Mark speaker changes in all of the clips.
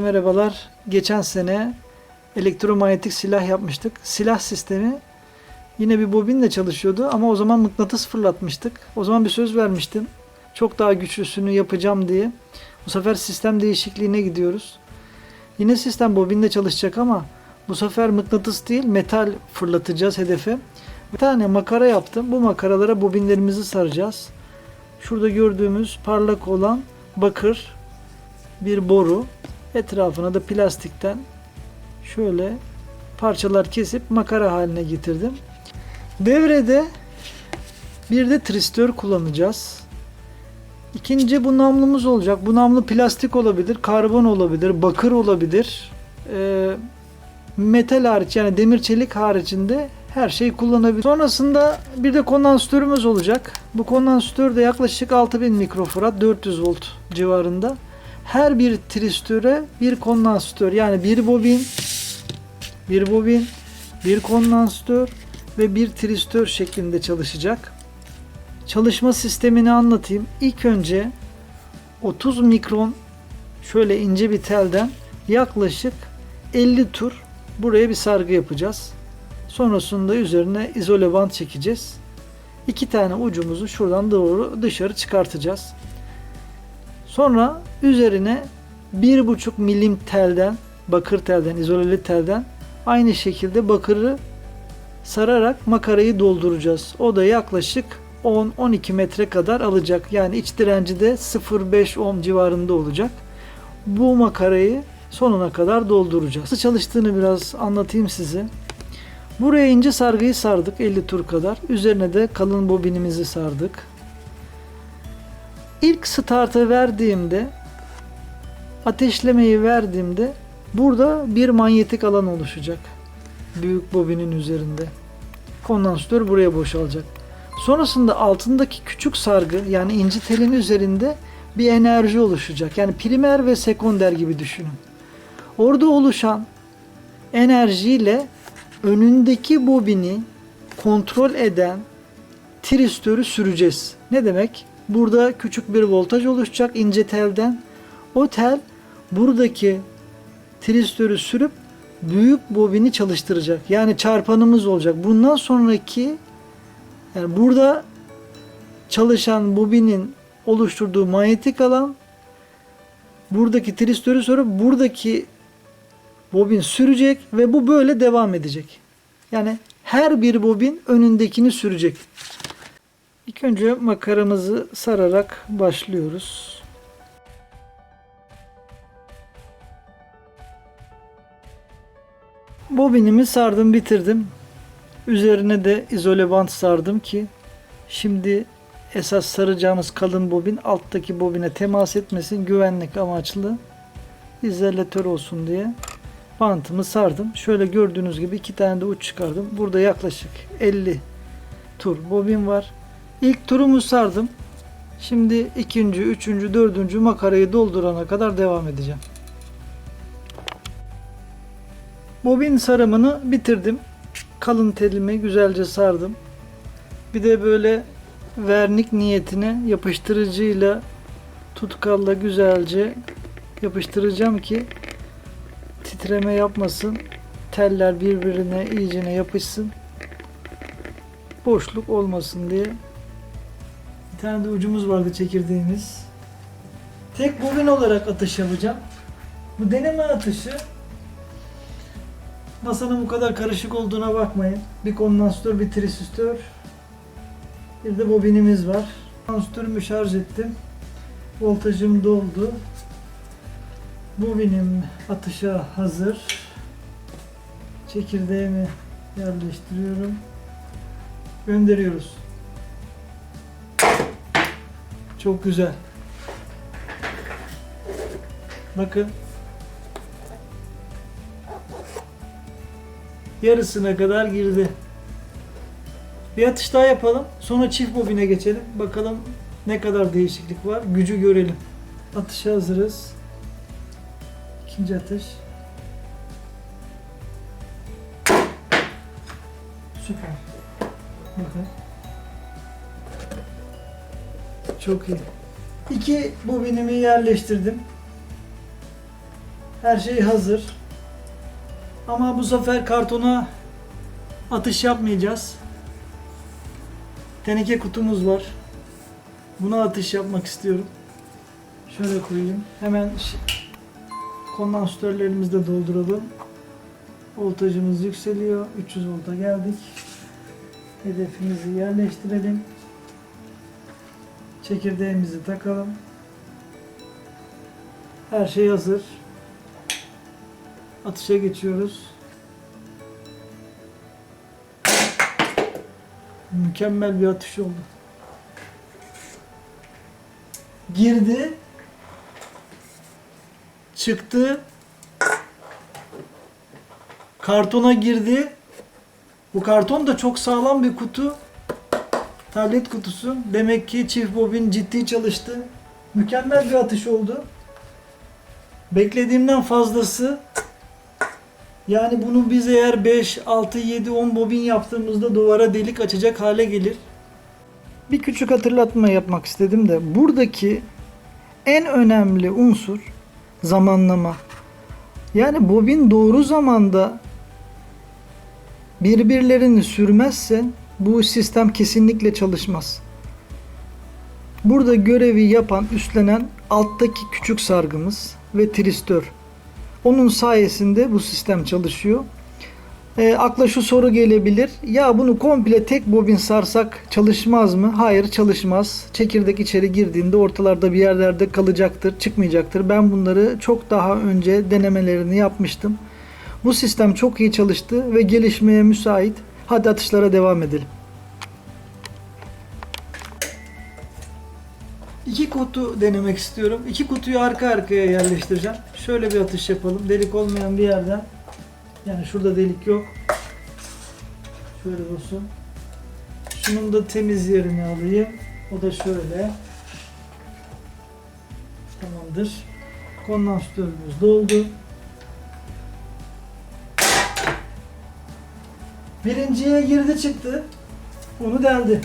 Speaker 1: Merhabalar. Geçen sene elektromanyetik silah yapmıştık. Silah sistemi yine bir bobinle çalışıyordu ama o zaman mıknatıs fırlatmıştık. O zaman bir söz vermiştim. Çok daha güçlüsünü yapacağım diye. Bu sefer sistem değişikliğine gidiyoruz. Yine sistem bobinle çalışacak ama bu sefer mıknatıs değil metal fırlatacağız hedefe. Bir tane makara yaptım. Bu makaralara bobinlerimizi saracağız. Şurada gördüğümüz parlak olan bakır bir boru. Etrafına da plastikten şöyle parçalar kesip makara haline getirdim. Devrede bir de tristör kullanacağız. İkinci bu namlumuz olacak. Bu namlu plastik olabilir, karbon olabilir, bakır olabilir. Ee, metal hariç yani demir çelik haricinde her şeyi kullanabilir. Sonrasında bir de kondansatörümüz olacak. Bu kondansatör de yaklaşık 6000 mikrofarad 400 volt civarında. Her bir tristöre bir kondansatör yani bir bobin, bir bobin, bir kondansatör ve bir tristör şeklinde çalışacak. Çalışma sistemini anlatayım. İlk önce 30 mikron şöyle ince bir telden yaklaşık 50 tur buraya bir sargı yapacağız. Sonrasında üzerine izole bant çekeceğiz. İki tane ucumuzu şuradan doğru dışarı çıkartacağız. Sonra üzerine 1,5 milim telden, bakır telden, izoleli telden aynı şekilde bakırı sararak makarayı dolduracağız. O da yaklaşık 10-12 metre kadar alacak. Yani iç direnci de 0,5 ohm civarında olacak. Bu makarayı sonuna kadar dolduracağız. Nasıl çalıştığını biraz anlatayım size. Buraya ince sargıyı sardık 50 tur kadar. Üzerine de kalın bobinimizi sardık. İlk startı verdiğimde ateşlemeyi verdiğimde burada bir manyetik alan oluşacak. Büyük bobinin üzerinde. Kondansatör buraya boşalacak. Sonrasında altındaki küçük sargı yani inci telin üzerinde bir enerji oluşacak. Yani primer ve sekonder gibi düşünün. Orada oluşan enerjiyle önündeki bobini kontrol eden tristörü süreceğiz. Ne demek? Burada küçük bir voltaj oluşacak ince telden. O tel buradaki tristörü sürüp büyük bobini çalıştıracak. Yani çarpanımız olacak. Bundan sonraki yani burada çalışan bobinin oluşturduğu manyetik alan buradaki tristörü sorup buradaki bobin sürecek ve bu böyle devam edecek. Yani her bir bobin önündekini sürecek. İlk önce makaramızı sararak başlıyoruz. Bobinimi sardım bitirdim. Üzerine de izole bant sardım ki şimdi esas saracağımız kalın bobin alttaki bobine temas etmesin güvenlik amaçlı izolatör olsun diye bantımı sardım. Şöyle gördüğünüz gibi iki tane de uç çıkardım. Burada yaklaşık 50 tur bobin var. İlk turumu sardım. Şimdi ikinci, üçüncü, dördüncü makarayı doldurana kadar devam edeceğim. Bobin sarımını bitirdim. Kalın telimi güzelce sardım. Bir de böyle vernik niyetine yapıştırıcıyla tutkalla güzelce yapıştıracağım ki titreme yapmasın. Teller birbirine iyicene yapışsın. Boşluk olmasın diye. Bir tane de ucumuz vardı çekirdeğimiz. Tek bobin olarak atış yapacağım. Bu deneme atışı masanın bu kadar karışık olduğuna bakmayın. Bir kondansatör, bir trisistör, bir de bobinimiz var. Kondansatörümü şarj ettim. Voltajım doldu. Bobinim atışa hazır. Çekirdeğimi yerleştiriyorum. Gönderiyoruz. Çok güzel. Bakın. Yarısına kadar girdi. Bir atış daha yapalım. Sonra çift bobine geçelim. Bakalım ne kadar değişiklik var. Gücü görelim. Atışa hazırız. İkinci atış. Süper. Bakın. Çok iyi. İki bobinimi yerleştirdim. Her şey hazır. Ama bu sefer kartona atış yapmayacağız. Teneke kutumuz var. Buna atış yapmak istiyorum. Şöyle koyayım. Hemen kondansatörlerimizi de dolduralım. Voltajımız yükseliyor. 300 volta geldik. Hedefimizi yerleştirelim. Çekirdeğimizi takalım. Her şey hazır. Atışa geçiyoruz. Mükemmel bir atış oldu. Girdi. Çıktı. Kartona girdi. Bu karton da çok sağlam bir kutu. Tablet kutusu. Demek ki çift bobin ciddi çalıştı. Mükemmel bir atış oldu. Beklediğimden fazlası. Yani bunu biz eğer 5, 6, 7, 10 bobin yaptığımızda duvara delik açacak hale gelir. Bir küçük hatırlatma yapmak istedim de buradaki en önemli unsur zamanlama. Yani bobin doğru zamanda birbirlerini sürmezsen bu sistem kesinlikle çalışmaz. Burada görevi yapan, üstlenen alttaki küçük sargımız ve tristör. Onun sayesinde bu sistem çalışıyor. E, akla şu soru gelebilir. Ya bunu komple tek bobin sarsak çalışmaz mı? Hayır çalışmaz. Çekirdek içeri girdiğinde ortalarda bir yerlerde kalacaktır, çıkmayacaktır. Ben bunları çok daha önce denemelerini yapmıştım. Bu sistem çok iyi çalıştı ve gelişmeye müsait. Hadi atışlara devam edelim. İki kutu denemek istiyorum. İki kutuyu arka arkaya yerleştireceğim. Şöyle bir atış yapalım. Delik olmayan bir yerden. Yani şurada delik yok. Şöyle olsun. Şunun da temiz yerini alayım. O da şöyle. Tamamdır. Kondansatörümüz doldu. Birinciye girdi çıktı. Onu deldi.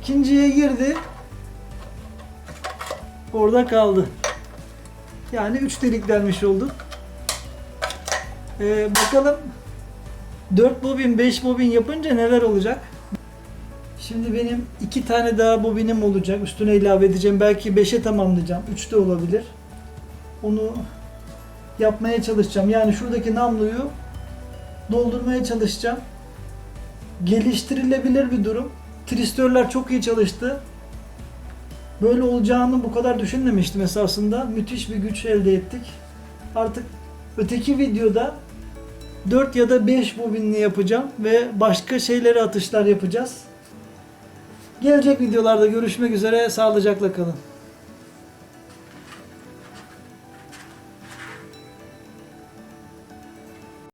Speaker 1: İkinciye girdi. Orada kaldı. Yani 3 delik delmiş olduk. Ee, bakalım 4 bobin 5 bobin yapınca neler olacak? Şimdi benim iki tane daha bobinim olacak. Üstüne ilave edeceğim. Belki 5'e tamamlayacağım. 3 de olabilir. Onu yapmaya çalışacağım. Yani şuradaki namluyu doldurmaya çalışacağım. Geliştirilebilir bir durum. Tristörler çok iyi çalıştı. Böyle olacağını bu kadar düşünmemiştim esasında. Müthiş bir güç elde ettik. Artık öteki videoda 4 ya da 5 bobinli yapacağım ve başka şeylere atışlar yapacağız. Gelecek videolarda görüşmek üzere. Sağlıcakla kalın.